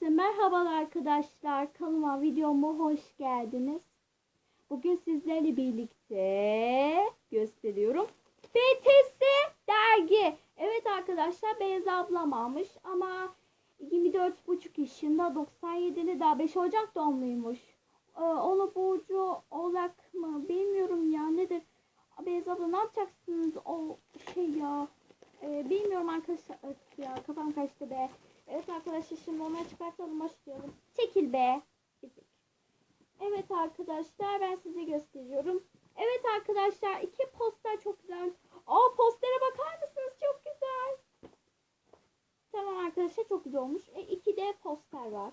Merhabalar arkadaşlar. Kanalıma videoma hoş geldiniz. Bugün sizlerle birlikte gösteriyorum. BTS dergi. Evet arkadaşlar Beyaz ablam almış ama 24,5 yaşında 97'li daha 5 Ocak doğumluymuş. Ee, onu Burcu Oğlak mı bilmiyorum ya nedir. Beyaz abla ne yapacaksınız o şey ya. Ee, bilmiyorum arkadaşlar ya kafam kaçtı be. Evet arkadaşlar şimdi onları çıkartalım başlayalım. Çekil be. Fizik. Evet arkadaşlar ben size gösteriyorum. Evet arkadaşlar iki poster çok güzel. Aa postere bakar mısınız? Çok güzel. Tamam arkadaşlar çok güzel olmuş. E, iki de poster var.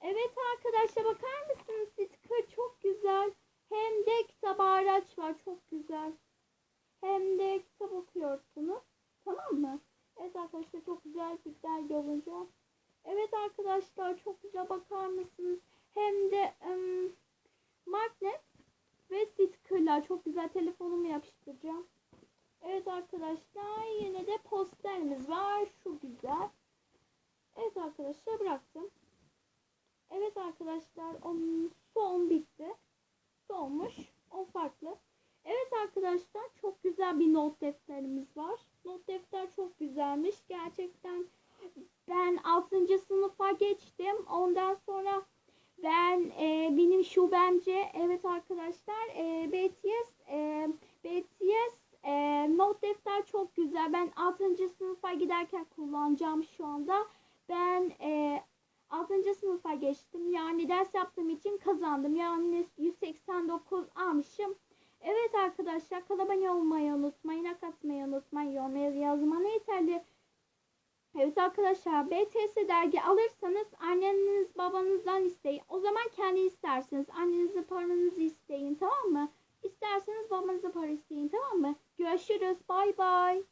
Evet arkadaşlar bakar mısınız? Sticker çok güzel. Hem de kitap araç var. Çok güzel. Hem de kitap okuyorsunuz. Tamam mı? Evet arkadaşlar çok güzel dergi olacak. Evet arkadaşlar çok güzel bakar mısınız? Hem de ım, magnet ve stickerlar çok güzel telefonumu yapıştıracağım. Evet arkadaşlar yine de posterimiz var. Şu güzel. Evet arkadaşlar bıraktım. Evet arkadaşlar onun son bitti. Sonmuş. O farklı. Evet arkadaşlar bir not defterimiz var. Not defter çok güzelmiş. Gerçekten ben 6. sınıfa geçtim. Ondan sonra ben e, benim şubemce evet arkadaşlar e, BTS e, BTS e, not defter çok güzel. Ben 6. sınıfa giderken kullanacağım şu anda. Ben e, 6. sınıfa geçtim. Yani ders yaptığım için kazandım. Yani 189 almışım. Evet arkadaşlar kanalıma olmayı unutmayın. Like atmayı unutmayın. Yorum yazmanı yeterli. Evet arkadaşlar BTS dergi alırsanız anneniz babanızdan isteyin. O zaman kendi istersiniz. Annenizin paranızı isteyin tamam mı? İsterseniz babanızın para isteyin tamam mı? Görüşürüz. Bay bay.